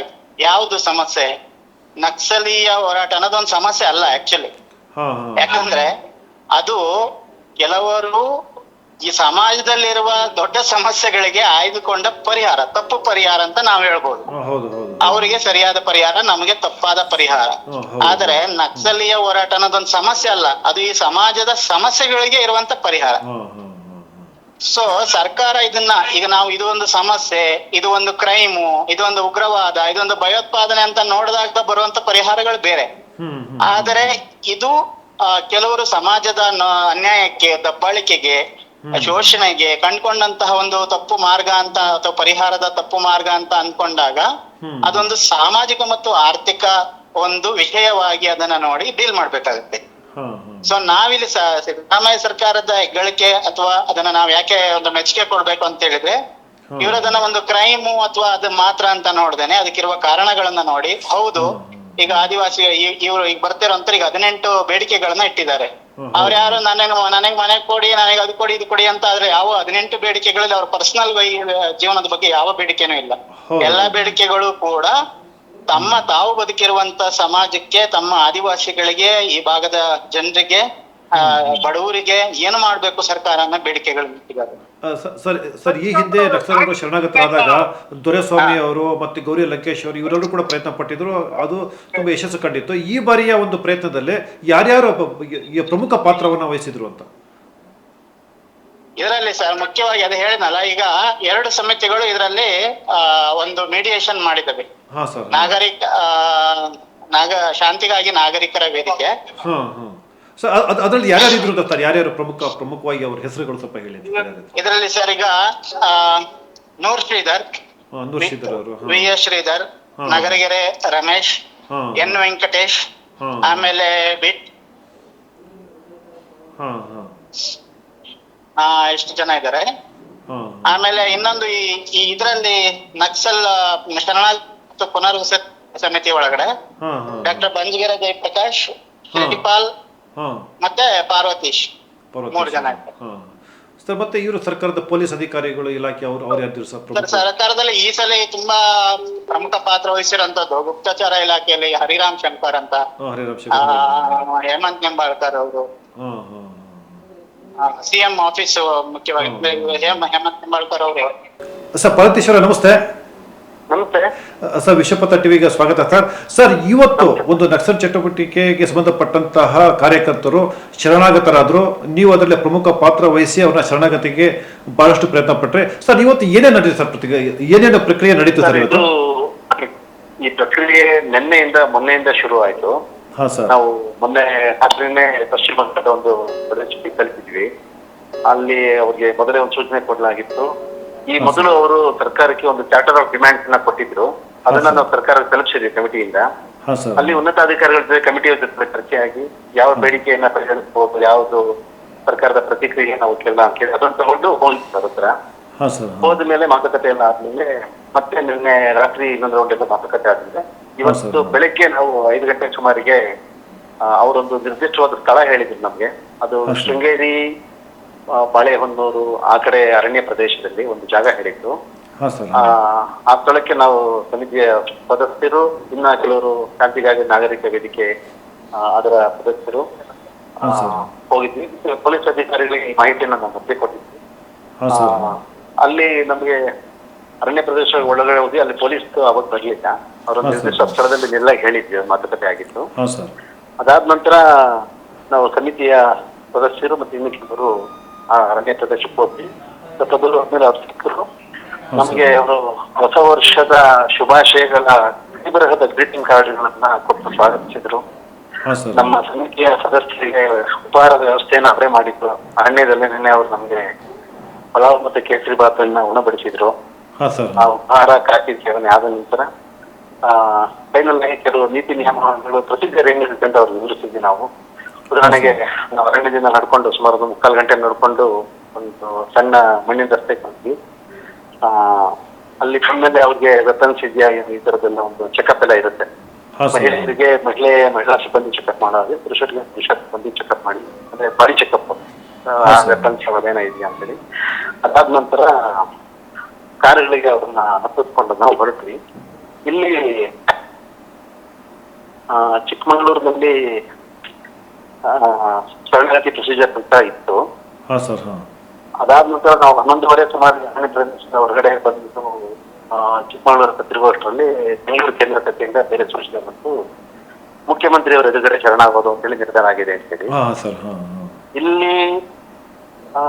ಯಾವುದು ಸಮಸ್ಯೆ? ನಕ್ಸಲೀಯ ಹೋರಾಟ ಅನ್ನೋದೊಂದು ಸಮಸ್ಯೆ ಅಲ್ಲ ಆಕ್ಚುಲಿ ಯಾಕಂದ್ರೆ ಅದು ಕೆಲವರು ಈ ಸಮಾಜದಲ್ಲಿರುವ ದೊಡ್ಡ ಸಮಸ್ಯೆಗಳಿಗೆ ಆಯ್ದುಕೊಂಡ ಪರಿಹಾರ ತಪ್ಪು ಪರಿಹಾರ ಅಂತ ನಾವು ಹೇಳ್ಬೋದು. ಅವರಿಗೆ ಸರಿಯಾದ ಪರಿಹಾರ ನಮಗೆ ತಪ್ಪಾದ ಪರಿಹಾರ. ಆದರೆ ನಕ್ಸಲೀಯ ಹೋರಾಟ ಅನ್ನೋದೊಂದು ಸಮಸ್ಯೆ ಅಲ್ಲ ಅದು ಈ ಸಮಾಜದ ಸಮಸ್ಯೆಗಳಿಗೆ ಇರುವಂತ ಪರಿಹಾರ. ಸೊ ಸರ್ಕಾರ ಇದನ್ನ ಈಗ ನಾವು ಇದು ಒಂದು ಸಮಸ್ಯೆ ಇದು ಒಂದು ಕ್ರೈಮು ಇದೊಂದು ಉಗ್ರವಾದ ಇದೊಂದು ಭಯೋತ್ಪಾದನೆ ಅಂತ ನೋಡಿದಾಗ ಬರುವಂತ ಪರಿಹಾರಗಳು ಬೇರೆ. ಆದರೆ ಇದು ಕೆಲವರು ಸಮಾಜದ ಅನ್ಯಾಯಕ್ಕೆ ದಬ್ಬಾಳಿಕೆಗೆ ಶೋಷಣೆಗೆ ಕಂಡ್ಕೊಂಡಂತಹ ಒಂದು ತಪ್ಪು ಮಾರ್ಗ ಅಂತ ಅಥವಾ ಪರಿಹಾರದ ತಪ್ಪು ಮಾರ್ಗ ಅಂತ ಅನ್ಕೊಂಡಾಗ ಅದೊಂದು ಸಾಮಾಜಿಕ ಮತ್ತು ಆರ್ಥಿಕ ಒಂದು ವಿಷಯವಾಗಿ ಅದನ್ನ ನೋಡಿ ಡೀಲ್ ಮಾಡ್ಬೇಕಾಗುತ್ತೆ. ಸೊ ನಾವಿಲ್ಲಿ ಸಿದ್ದರಾಮಯ್ಯ ಸರ್ಕಾರದ ಹೆಗ್ಗಳಿಕೆ ಅಥವಾ ಅದನ್ನ ನಾವ್ ಯಾಕೆ ಒಂದು ಮೆಚ್ಚುಗೆ ಕೊಡ್ಬೇಕು ಅಂತ ಹೇಳಿದ್ರೆ ಇವರದನ್ನ ಇವರು ಅದನ್ನ ಒಂದು ಕ್ರೈಮು ಅಥವಾ ಅದು ಮಾತ್ರ ಅಂತ ನೋಡ್ದೇನೆ ಅದಕ್ಕಿರುವ ಕಾರಣಗಳನ್ನ ನೋಡಿ ಹೌದು ಈಗ ಆದಿವಾಸಿ ಇವರು ಈಗ ಬರ್ತಿರೋಂತ ಈಗ ಹದಿನೆಂಟು ಬೇಡಿಕೆಗಳನ್ನ ಇಟ್ಟಿದ್ದಾರೆ. ಅವ್ರ ಯಾರು ನನಗೆ ನನಗೆ ಮನೆ ಕೊಡಿ ನನಗೆ ಅದು ಕೊಡಿ ಇದು ಕೊಡಿ ಅಂತ ಆದ್ರೆ ಯಾವ ಹದಿನೆಂಟು ಬೇಡಿಕೆಗಳಲ್ಲಿ ಅವ್ರ ಪರ್ಸನಲ್ ಜೀವನದ ಬಗ್ಗೆ ಯಾವ ಬೇಡಿಕೆನೂ ಇಲ್ಲ. ಎಲ್ಲಾ ಬೇಡಿಕೆಗಳು ಕೂಡ ತಮ್ಮ ತಾವು ಬದುಕಿರುವಂತ ಸಮಾಜಕ್ಕೆ ತಮ್ಮ ಆದಿವಾಸಿಗಳಿಗೆ ಈ ಭಾಗದ ಜನರಿಗೆ ಬಡವರಿಗೆ ಏನು ಮಾಡ್ಬೇಕು ಸರ್ಕಾರ ಅನ್ನೋ ಬೇಡಿಕೆಗಳು ಇಟ್ಟಿದ್ದಾರೆ ಆ, ಸ- ಸರ್ ಸರ್ ಈ ಹಿಂದೆ ನಕ್ಸಲರು ಶರಣಾಗತರಾದಾಗ ದೊರೆಸ್ವಾಮಿ ಅವರು ಮತ್ತೆ ಗೌರಿ ಲಂಕೇಶ್ ಅವರು ಇವರೆಲ್ಲರೂ ಕೂಡ ಪ್ರಯತ್ನ ಪಟ್ಟಿದ್ರು. ಅದು ತುಂಬಾ ಯಶಸ್ಸು ಕಂಡಿತ್ತು. ಈ ಬಾರಿಯ ಒಂದು ಪ್ರಯತ್ನದಲ್ಲಿ ಯಾರ್ಯಾರು ಪ್ರಮುಖ ಪಾತ್ರವನ್ನ ವಹಿಸಿದ್ರು ಅಂತ? ಇದರಲ್ಲಿ ಸರ್ ಮುಖ್ಯವಾಗಿ ಅದು ಹೇಳಿದ್ನಲ್ಲ ಈಗ ಎರಡು ಸಮಿತಿಗಳು ಇದರಲ್ಲಿ ಆ, ಒಂದು ಮೀಡಿಯೇಷನ್ ಮಾಡಿದವೆ ಹಾಂ ಸರ್. ನಾಗರಿಕ ಆ, ನಾಗ ಶಾಂತಿಗಾಗಿ ನಾಗರಿಕರ ವೇದಿಕೆ. ಸರ್ ಅದು ಅದರಲ್ಲಿ ಯಾರ್ಯಾರು ಇದ್ರು ಅಂತ ಸರ್ ಯಾರ್ಯಾರು ಪ್ರಮುಖ ಪ್ರಮುಖವಾಗಿ ಅವ್ರ ಹೆಸರುಗಳು ಸ್ವಲ್ಪ ಹೇಳಿ ಇದರಲ್ಲಿ ಸರ್ ಈಗ ನೂರ್ ಶ್ರೀಧರ್ ನೂರ್ ಶ್ರೀಧರ್ ಅವರು V S Sridhar Nagaragere Ramesh N Venkatesh ಆಮೇಲೆ ಬಿಟ್ ಎಷ್ಟು ಜನ ಇದ್ದಾರೆ. ಆಮೇಲೆ ಇನ್ನೊಂದು ಈ ಇದರಲ್ಲಿ ನಕ್ಸಲ್ ಶರಣ ಶರಣಾರ್ಥಿ ಪುನರ್ವಸತಿ ಸಮಿತಿ ಒಳಗಡೆ ಡಾಕ್ಟರ್ ಬಂಜಗೆರೆ ಜಯಪ್ರಕಾಶ್ ಶ್ರೀಪಾಲ್ ಮತ್ತೆ ಪಾರ್ವತೀಶ್ ಪರ್ವತ ಮೂರು ಜನ. ಸರ್ ಮತ್ತೆ ಇವರು ಸರ್ಕಾರದ ಪೊಲೀಸ್ ಅಧಿಕಾರಿಗಳು ಇಲಾಖೆ ಅವರು ಅವ್ರು ಯಾರು ಸರ್ ಸರ್ ಸರ್ಕಾರದಲ್ಲಿ ಈ ಸಲ ತುಂಬಾ ಪ್ರಮುಖ ಪಾತ್ರ ವಹಿಸಿರುವಂತದ್ದು ಗುಪ್ತಚರ ಇಲಾಖೆಯಲ್ಲಿ ಹರಿರಾಮ್ ಶಂಕರ್ ಅಂತ. ಹೇಮಂತ್ ನಿಂಬಾಳ್ಕರ್ ಅವರು. ಸಿಎಂ ಆಫೀಸ್ ಮುಖ್ಯವಾಗಿ ಹೇಮ ಹೇಮಂತ್ ನಿಂಬಾಳ್ಕರ್ ಅವರು. ಸರ್ ಪಾರ್ವತೀಶ್ವರ ನಮಸ್ತೆ. ನಮಸ್ತೆ. ಸರ್ ವಿಶ್ವಪಥ ಟಿವಿಗೆ ಸ್ವಾಗತ ಸರ್. ಸರ್ ಇವತ್ತು ಒಂದು ನಕ್ಸಲ್ ಚಟುವಟಿಕೆಗೆ ಸಂಬಂಧಪಟ್ಟಂತಹ ಕಾರ್ಯಕರ್ತರು ಶರಣಾಗತರಾದ್ರು. ನೀವು ಅದರಲ್ಲಿ ಪ್ರಮುಖ ಪಾತ್ರ ವಹಿಸಿ ಅವರ ಶರಣಾಗತಿಗೆ ಬಹಳಷ್ಟು ಪ್ರಯತ್ನ ಪಟ್ಟರೆ ಸರ್ ಇವತ್ತು ಏನೇ ನಡೀತು ಸರ್ ಪ್ರತಿ ಏನೇನು ಪ್ರಕ್ರಿಯೆ ನಡೀತು ಸರ್ ಇವತ್ತು? ಈ ಪ್ರಕ್ರಿಯೆ ನಿನ್ನೆಯಿಂದ ಮೊನ್ನೆಯಿಂದ ಶುರು ಆಯ್ತು. ಹಾ ಸರ್. ನಾವು ಮೊನ್ನೆ ರಾತ್ರಿನೇ ಪಶ್ಚಿಮ ಬಂಗಾಳದ ಒಂದು ಪ್ರದೇಶಕ್ಕೆ ತಲುಪಿದ್ವಿ. ಅಲ್ಲಿ ಅವ್ರಿಗೆ ಮೊದಲೇ ಒಂದು ಸೂಚನೆ ಕೊಡಲಾಗಿತ್ತು. ಈ ಮೊದಲು ಅವರು ಸರ್ಕಾರಕ್ಕೆ ಒಂದು ಚಾರ್ಟರ್ ಆಫ್ ಡಿಮ್ಯಾಂಡ್ಸ್ನ ಕೊಟ್ಟಿದ್ರು. ಅದನ್ನ ನಾವು ಸರ್ಕಾರ ತಲುಪಿಸಿದ್ವಿ ಕಮಿಟಿಯಿಂದ. ಅಲ್ಲಿ ಉನ್ನತಾಧಿಕಾರಿಗಳ ಜೊತೆ ಕಮಿಟಿಯ ಜೊತೆ ಚರ್ಚೆಯಾಗಿ ಯಾವ ಬೇಡಿಕೆಯನ್ನ ಪರಿಗಣಿಸಬಹುದು ಯಾವುದು ಸರ್ಕಾರದ ಪ್ರತಿಕ್ರಿಯೆ ನಾವು ಕೇಳ ಕೇಳಿ ಅದನ್ನ ತಗೊಂಡು ಹೋಗಿ ಸರ್ ಹತ್ರ. ಹೋದ ಮೇಲೆ ಮಾತುಕತೆ ಎಲ್ಲ ಆದ್ಮೇಲೆ ಮತ್ತೆ ನಿನ್ನೆ ರಾತ್ರಿ ಇನ್ನೊಂದು ರೌಂಡ್ ಎಲ್ಲ ಮಾತುಕತೆ ಆದ್ಮೇಲೆ ಇವತ್ತು. ಬೆಳಗ್ಗೆ ನಾವು ಐದು ಗಂಟೆ ಸುಮಾರಿಗೆ ಅವರೊಂದು ನಿರ್ದಿಷ್ಟವಾದ ಸ್ಥಳ ಹೇಳಿದ್ರು ನಮ್ಗೆ. ಅದು ಶೃಂಗೇರಿ ಬಾಳೆಹೊನ್ನೂರು ಆ ಕಡೆ ಅರಣ್ಯ ಪ್ರದೇಶದಲ್ಲಿ ಒಂದು ಜಾಗ ಹೇಳಿದ್ದು. ಆ ಆ ಸ್ಥಳಕ್ಕೆ ನಾವು ಸಮಿತಿಯ ಸದಸ್ಯರು ಇನ್ನ ಕೆಲವರು ಕ್ರಾಂತಿಗಾಗಿ ನಾಗರಿಕ ವೇದಿಕೆ ಅದರ ಸದಸ್ಯರು. ಹೋಗಿದ್ವಿ. ಪೊಲೀಸ್ ಅಧಿಕಾರಿಗಳಿಗೆ ಈ ಮಾಹಿತಿಯನ್ನು ನಾವು ಮತ್ತೆ ಕೊಟ್ಟಿದ್ವಿ. ಅಲ್ಲಿ ನಮಗೆ ಅರಣ್ಯ ಪ್ರದೇಶ ಒಳಗಡೆ ಹೋಗಿ ಅಲ್ಲಿ ಪೊಲೀಸ್ ಅವತ್ತು ಬರ್ಲಿಲ್ಲ. ಅವರ. ನಿರ್ದಿಷ್ಟ ಸ್ಥಳದಲ್ಲಿ ಎಲ್ಲ ಹೇಳಿದ್ವಿ ಮಾತುಕತೆ ಆಗಿತ್ತು. ಅದಾದ ನಂತರ ನಾವು ಸಮಿತಿಯ ಸದಸ್ಯರು ಮತ್ತೆ ಇನ್ನು ಕೆಲವರು ಆ ಅರಣ್ಯ ಪ್ರದೇಶಕ್ಕೆ ಹೋಗಿ ದೂರ ಹೋದ್ಮೇಲೆ ಅವ್ರು ಸಿಕ್ಕರು ನಮಗೆ ಅವರು ಹೊಸ ವರ್ಷದ ಶುಭಾಶಯಗಳ ಬರಹದ ಗ್ರೀಟಿಂಗ್ ಕಾರ್ಡ್ಗಳನ್ನ ಕೊಟ್ಟು ಸ್ವಾಗತಿಸಿದ್ರು. ನಮ್ಮ ಸಮಿತಿಯ ಸದಸ್ಯರಿಗೆ ಉಪಹಾರದ ವ್ಯವಸ್ಥೆಯನ್ನು ಅವರೇ ಮಾಡಿದ್ರು. ಅರಣ್ಯದಲ್ಲಿ ನಿನ್ನೆ ಅವರು ನಮಗೆ ಪಲಾವ್ ಮತ್ತೆ ಕೇಸರಿ ಬಾತನ್ನ ಉಣಬಡಿಸಿದ್ರು. ಆ ಉಪಹಾರ ಕಾಫಿ ಸೇವನೆ ಆದ ನಂತರ ಆ ಫೈನಲ್ ಆಗಿ ಕೆಲವು ನೀತಿ ನಿಯಮಗಳು ಪ್ರಸಿದ್ಧ ಏನಿರುತ್ತೆ ಅಂತ ಅವ್ರು ವಿವರಿಸಿದ್ವಿ ನಾವು. ಉದಾಹರಣೆಗೆ ನಾವು ಅರಣ್ಯದಿಂದ ನಡ್ಕೊಂಡು ಸುಮಾರು ಒಂದು ಮುಕ್ಕಾಲು ಗಂಟೆ ನಡ್ಕೊಂಡು ಒಂದು ಸಣ್ಣ ಮಣ್ಣಿನ ರಸ್ತೆಗೆ ಬಂದ್ವಿ. ಆ ಅಲ್ಲಿ ಬಂದ್ಮೇಲೆ ಅವ್ರಿಗೆ ವೆಪನ್ಸ್ ಇದೆಯಾ ಈ ತರದೆಲ್ಲ ಒಂದು ಚೆಕಪ್ ಎಲ್ಲ ಇರುತ್ತೆ. ಮಹಿಳೆಯರಿಗೆ ಮಹಿಳೆ ಮಹಿಳಾ ಸಿಬ್ಬಂದಿ ಚೆಕಪ್ ಮಾಡೋದು ಪುರುಷರಿಗೆ ಪುರುಷ ಸಿಬ್ಬಂದಿ ಚೆಕಪ್ ಮಾಡಿ ಅಂದ್ರೆ ಬಾಡಿ ಚೆಕಪ್ ವೆಪನ್ಸ್ ಅವೇನ ಇದೆಯಾ ಅಂತೇಳಿ. ಅದಾದ ನಂತರ ಕಾರುಗಳಿಗೆ ಅವ್ರನ್ನ ಹತ್ತಿಸ್ಕೊಂಡು ನಾವು ಹೊರಟ್ವಿ. ಇಲ್ಲಿ ಆ, ಚಿಕ್ಕಮಗಳೂರಿನಲ್ಲಿ ಶರಣಾಗತಿ ಪ್ರೊಸೀಜರ್ ಅಂತ ಇತ್ತು. ಹಾ ಸರ್ ಹಾ. ಅದಾದ ನಂತರ ನಾವು ಹನ್ನೊಂದುವರೆ ಸುಮಾರು ಪ್ರದೇಶದ ಹೊರಗಡೆ ಬಂದು ಚಿಕ್ಕಮಗಳೂರು ತಿರುಗುವಷ್ಟರಲ್ಲಿ ಬೆಂಗಳೂರು ಕೇಂದ್ರ ಕಚೇರಿಯಿಂದ ಬೇರೆ ಸೂಚನೆ ಬಂತು ಮುಖ್ಯಮಂತ್ರಿಯವರ ಎದುರುಗಡೆ ಶರಣಾಗೋದು ಅಂತೇಳಿ ನಿರ್ಧಾರ ಆಗಿದೆ ಅಂತೇಳಿ ಹಾ ಸರ್ ಹಾ ಹಾ. ಇಲ್ಲಿ ಆ,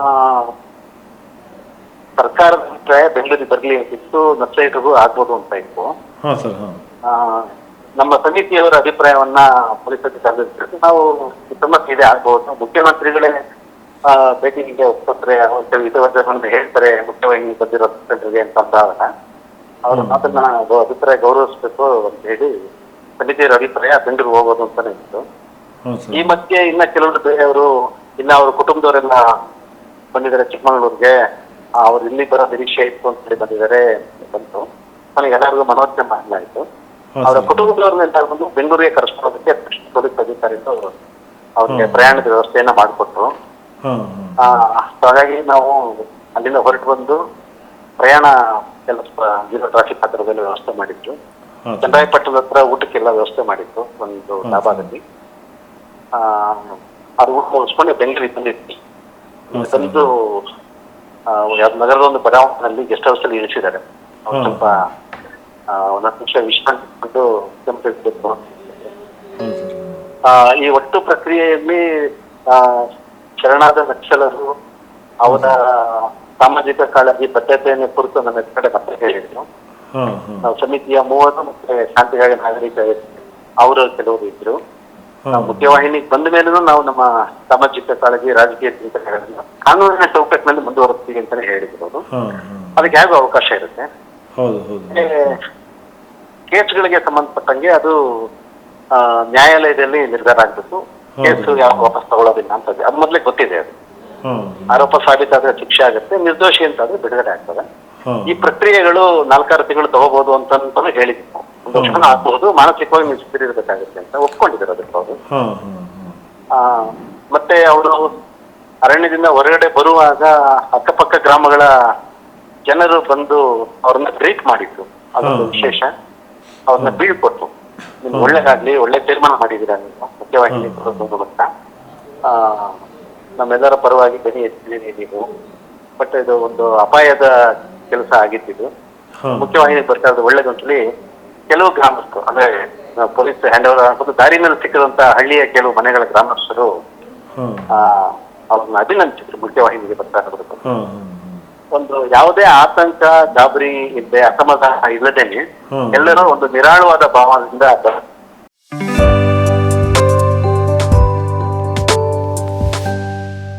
ಸರ್ಕಾರದ ಅಭಿಪ್ರಾಯ ಬೆಂಗಳೂರಿಗೆ ಬರಲಿ ಅಂತಿತ್ತು ನಕ್ಸಲೈಟ್ರಿಗೂ ಆಗ್ಬೋದು ಅಂತ ಇತ್ತು. ಹಾ ಸರ್ ಹಾ. ಆ, ನಮ್ಮ ಸಮಿತಿಯವರ ಅಭಿಪ್ರಾಯವನ್ನ ಪೊಲೀಸ್ ಅಧಿಕಾರಿಗಳು ನಾವು ಸಮಸ್ಯೆ ಇದೆ ಆಗ್ಬಹುದು ಮುಖ್ಯಮಂತ್ರಿಗಳೇ ಆ, ಭೇಟಿಗೆ ಒಪ್ಪತ್ರೆ ವಿಧವನ್ನ ಹೇಳ್ತಾರೆ ಮುಖ್ಯವಾಗಿ ಬಂದಿರೋ ಮುಖ್ಯಮಂತ್ರಿಗೆ ಅಂತ ಅಂದಾಗ ಅವರು ಅದನ್ನ ಮಾತನ್ನ ಅಭಿಪ್ರಾಯ ಗೌರವಿಸ್ಬೇಕು ಅಂತ ಹೇಳಿ ಸಮಿತಿಯವರ ಅಭಿಪ್ರಾಯ ಬೆಂಗಳೂರು ಹೋಗೋದು ಅಂತಾನೆ ಇತ್ತು. ಈ ಮಧ್ಯೆ ಇನ್ನ ಕೆಲವರು ಬೇರೆಯವರು ಇನ್ನ ಅವ್ರ ಕುಟುಂಬದವರೆಲ್ಲ ಬಂದಿದ್ದಾರೆ ಚಿಕ್ಕಮಗಳೂರಿಗೆ. ಅವ್ರು ಇಲ್ಲಿ ಬರೋ ನಿರೀಕ್ಷೆ ಇತ್ತು ಅಂತ ಹೇಳಿ ಬಂದಿದ್ದಾರೆ ಬಂತು. ನನಗೆ ಎಲ್ಲರಿಗೂ ಮನೋರಂಜನೆ ಮಾಡಲಾಯಿತು. ಅವರ ಕುಟುಂಬದವ್ರನ್ನೆಲ್ಲ ಬಂದು ಬೆಂಗಳೂರಿಗೆ ಕರೆಸ್ಕೊಳ್ಳೋದಕ್ಕೆ ಪೊಲೀಸ್ ಅಧಿಕಾರಿಗಳು ಅವ್ರಿಗೆ. ಪ್ರಯಾಣದ ವ್ಯವಸ್ಥೆಯನ್ನ ಮಾಡಿಕೊಟ್ರು. ಹಾಗಾಗಿ ನಾವು ಅಲ್ಲಿಂದ ಹೊರಟು ಬಂದು ಪ್ರಯಾಣ ಎಲ್ಲ ಜೀರೋ ಟ್ರಾಫಿಕ್ ಹತ್ರದಲ್ಲಿ ವ್ಯವಸ್ಥೆ ಮಾಡಿದ್ರು ಚಂದ್ರಾಯಪಟ್ಟಣದ ಹತ್ರ ಊಟಕ್ಕೆಲ್ಲ ವ್ಯವಸ್ಥೆ ಮಾಡಿತ್ತು ಒಂದು ಲಾಭದಲ್ಲಿ ಡಾಬಾದಲ್ಲಿ. ಆ, ಅದು ಊಟ ಮುಗಿಸ್ಕೊಂಡು ಬೆಂಗಳೂರಿಗೆ ಬಂದಿತ್ತು. ಬಂದು ಯಾವ್ದು ನಗರದ ಒಂದು ಬಡಾವಣೆಯಲ್ಲಿ ಗೆಸ್ಟ್ ಹೌಸ್ ಅಲ್ಲಿ ಇಳಿಸಿದ್ದಾರೆ. ಸ್ವಲ್ಪ ಒಂದ್ ಹತ್ತು ನಿಮಿಷ ವಿಶ್ರಾಂತಿ ತಗೊಂಡು ಆ, ಈ ಒಟ್ಟು ಪ್ರಕ್ರಿಯೆಯಲ್ಲಿ ಆ, ಶರಣಾದ ನಕ್ಸಲರು ಅವರ ಸಾಮಾಜಿಕ ಕಾಳಜಿ ಬದ್ಧತೆಯನ್ನು ಕುರಿತು ನನ್ನ ಕಡೆ ಮತ್ತೆ ಹೇಳಿದ್ರು. ನಾವು ಸಮಿತಿಯ ಮೂವರು ಮತ್ತೆ ಶಾಂತಿಗಾಗಿ ನಾಗರಿಕ ಅವರು ಕೆಲವರು ಇದ್ರು. ಮುಖ್ಯವಾಹಿನಿಗೆ ಬಂದ ಮೇಲೂ ನಾವು ನಮ್ಮ ಸಾಮಾಜಿಕ ಕಾಳಜಿ ರಾಜಕೀಯ ಚಿಂತನೆಗಳನ್ನ ಕಾನೂನಿನ ಚೌಕಟ್ಟಿನಲ್ಲಿ ಮುಂದುವರಿಸ್ತೀವಿ ಅಂತಾನೆ ಹೇಳಿದ್ರು ಅದಕ್ಕೆ ಹೇಗೂ ಅವಕಾಶ ಇರುತ್ತೆ. ಹೌದು ಹೌದು. ಕೇಸ್ಗಳಿಗೆ ಸಂಬಂಧಪಟ್ಟಂಗೆ ಅದು ನ್ಯಾಯಾಲಯದಲ್ಲಿ ನಿರ್ಧಾರ ಆಗ್ಬೇಕು. ಕೇಸ್. ಯಾವ ವಾಪಸ್ ತಗೊಳ್ಳೋದಿಲ್ಲ ಅಂತ ಅದು ಮೊದಲೇ ಗೊತ್ತಿದೆ ಅದು. ಆರೋಪ ಸಾಬೀತಾದ್ರೆ ಶಿಕ್ಷೆ ಆಗುತ್ತೆ ನಿರ್ದೋಷಿ ಅಂತಾದ್ರೆ ಬಿಡುಗಡೆ ಆಗ್ತದೆ. ಈ ಪ್ರಕ್ರಿಯೆಗಳು ನಾಲ್ಕಾರು ತಿಂಗಳು ತಗೋಬಹುದು ಅಂತ ಹೇಳಿದ್ವಿ. ಒಂದು ವರ್ಷ ಆಗ್ಬಹುದು ಮಾನಸಿಕವಾಗಿ ನೀವು ಅಂತ ಒಪ್ಕೊಂಡಿದ್ದಾರೆ ಅದಕ್ಕೆ ಅವರು. ಮತ್ತೆ ಅವರು ಅರಣ್ಯದಿಂದ ಹೊರಗಡೆ ಬರುವಾಗ ಅಕ್ಕಪಕ್ಕ ಗ್ರಾಮಗಳ ಜನರು ಬಂದು ಅವ್ರನ್ನ ಗ್ರೀಟ್ ಮಾಡಿದ್ರು ಅದೊಂದು. ವಿಶೇಷ. ಅವ್ರನ್ನ ಬೀಳ್ಕೊಟ್ರು ನಿಮ್ಗೆ ಒಳ್ಳೇದಾಗ್ಲಿ ಒಳ್ಳೆ ತೀರ್ಮಾನ ಮಾಡಿದೀರ ನೀವು? ಮುಖ್ಯವಾಗಿ ಅಂತ. ಆ, ನಮ್ಮೆಲ್ಲರ ಪರವಾಗಿ ಗಣಿ ಎತ್ತಿದ್ದೀರಿ ನೀವು. ಬಟ್ ಇದು ಒಂದು ಅಪಾಯದ ಕೆಲಸ ಆಗಿತ್ತಿದ್ದು ಮುಖ್ಯವಾಗಿ ಬರ್ತಾ ಇರೋದು ಒಳ್ಳೇದು ಅಂತೇಳಿ ಕೆಲವು ಗ್ರಾಮಸ್ಥರು ಅಂದ್ರೆ ಪೊಲೀಸ್ ಹ್ಯಾಂಡ್ ಓವರ್ ಆಗ್ಬೋದು ದಾರಿ ಮೇಲೆ ಸಿಕ್ಕಿದಂತ ಹಳ್ಳಿಯ ಕೆಲವು ಮನೆಗಳ ಗ್ರಾಮಸ್ಥರು ಆ, ಅವ್ರನ್ನ ಅಭಿನಂದಿಸಿದ್ರು ಮುಖ್ಯವಾಹಿನಿಗೆ ಬರ್ತಾ ಇರೋದು. ಒಂದು ಯಾವುದೇ ಆತಂಕ ಗಾಬರಿ ಇದ್ದೆ ಅಸಮಾಧಾನ ಇಲ್ಲದೇನೆ ಎಲ್ಲರೂ ಒಂದು ನಿರಾಳವಾದ ಭಾವದಿಂದ